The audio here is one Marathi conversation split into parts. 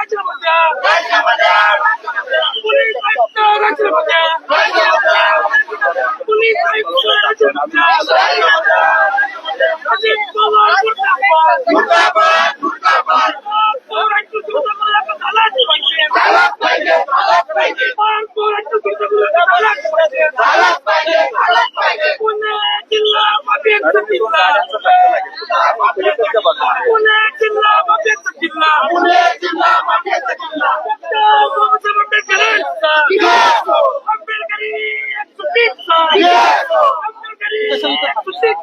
पवार राष्ट्रपती राष्ट्रपती पोलीस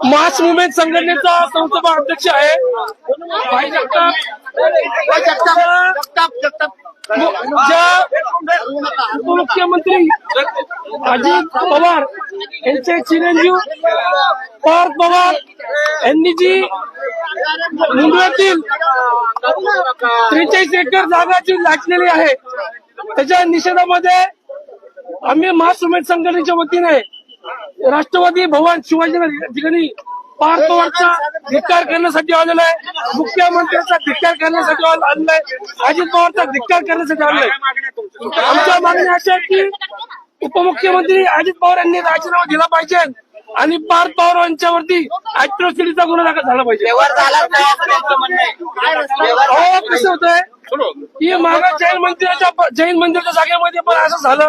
मास आपण संघटने का संस्था हिंदी है भाई आपण मराठी जगताप जगताप जगताप. ज्या उपमुख्यमंत्री अजित पवार यांचे चिरंजीव पार्थ पवार यांनी जी मुंबईतील त्रेचाळीस एकर जागा जी लाटलेली आहे त्याच्या निषेधामध्ये आम्ही महासुमेध संघटनेच्या वतीने राष्ट्रवादी भवन शिवाजीनगर ठिकाणी पार्थ पवारचा धिक्कार करण्यासाठी आलेला आहे. मुख्यमंत्र्यांचा धिक्कार करण्यासाठी आल- आलेला आहे अजित पवारचा धिक्कार करण्यासाठी आलेला आहे आमच्या मागणी अशी आहे की उपमुख्यमंत्री अजित पवार यांनी राजीनामा दिला पाहिजे आणि पार्थ पवार यांच्यावरती अॅट्रॉसिटीचा गुन्हा दाखल झाला पाहिजे. अहो कसं होतंय. की मागा जैन मंदिराच्या जैन मंदिराच्या जागेमध्ये पण असं झालं.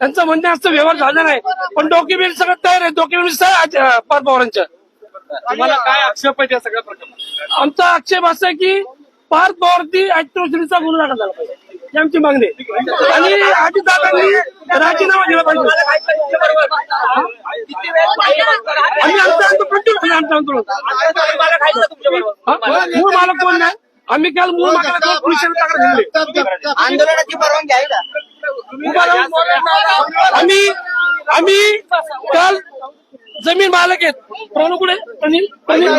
त्यांचं म्हणणं असतं व्यवहार झाला नाही. पण डॉक्युमेंट सगळं तयार आहे. डॉक्युमेंट सगळं पार्थ पवारांच्या. तुम्हाला काय आक्षेप आहे त्या सगळ्या प्रकरणात? आमचा आक्षेप असा आहे की पार्थ पवारती अॅट्रॉसिटीचा गुन्हा दाखल झाला पाहिजे. ही आमची मागणी आहे. आणि अजितदादांनी राजीनामा दिला पाहिजे. आम्ही आमचं आमचं कंटिन्यू आमचं आंदोलन. हा? मूळ मालक कोण नाही? आम्ही काल मूळ मालकाला पोलिसांना तक्रार दिली. आंदोलनाची परवानगी आहे का? आम्ही आम्ही काल जमीन मालक आहेत. प्रणू कुठे अनिल अनिल.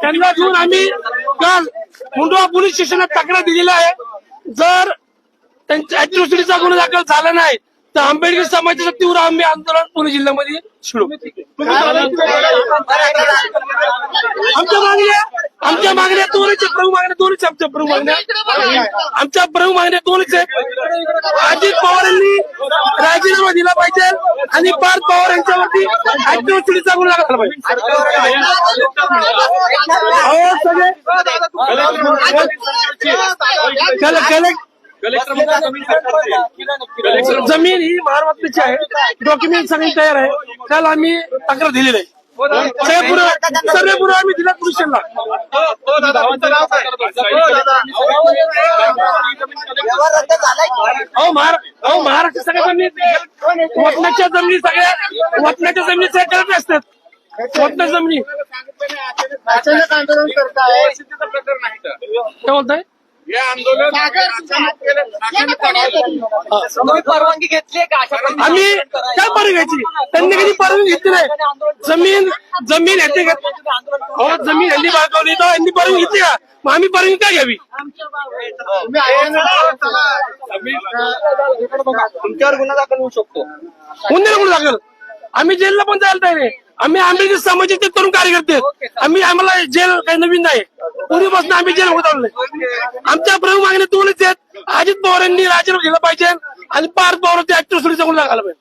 त्यांना घेऊन आम्ही काल मुंडवा पोलीस स्टेशनात तक्रार दिलेला आहे. जर त्यांच्या अॅट्रॉसिटीचा गुन्हा दाखल झाला नाही तर आंबेडकर समाजाचं तीव्र आम्ही आंदोलन पुणे जिल्ह्यामध्ये छेडू आमच्या मागण्या आमच्या मागण्या दोनच आहेत प्रमुख मागण्या दोनच आमच्या प्रमुख मागण्या. आमच्या प्रमुख मागण्या दोनच आहेत अजित पवार यांनी राजीनामा दिला पाहिजे आणि पार्थ पवार यांच्यावरती अॅट्रॉसिटीचा गुन्हा दाखल पाहिजे. जमीन ही महाराष्ट्राची आहे. डॉक्युमेंट सगळी तयार आहे. काल आम्ही तक्रार दिलेली आहे. सर्व पुरा आम्ही दिला पुरुषांना अहो महारा अहो महाराष्ट्र सगळ्या जमिनी वतनाच्या जमिनी सगळ्या वतनाच्या जमिनी सरकारच्या असतात वतना जमिनी अचानक आंदोलन करताय? काय बोलताय हे आंदोलन परवानगी घेतली का? अशा प्रकारे आम्ही काय परवानगी घ्यायची? त्यांनी कधी परवानगी घेतली नाही. जमीन जमीन यांनी घेत- अहो जमीन यांनी बाळगवली तर यांनी परवानगी घेतली का? मग आम्ही परवानगी काय घ्यावी? बघा. तुमच्यावर गुन्हा दाखल होऊ शकतो. गुन्हे गुन्हे दाखल. आम्ही जेलला पण जायला तयार आहे. आम्ही आंबेडकर सामाजिक तरुण कार्यकर्ते आहेत. आम्ही आम्हाला जेल काही नवीन नाही. पूर्वीपासून आम्ही जेल होत आमच्या प्रमुख मागण्या दोनच आहेत. अजित पवारांनी राजीनामा घेतला पाहिजे आणि पार्थ पवार ते ऍक्टर सुरू जगून लागायला पाहिजे.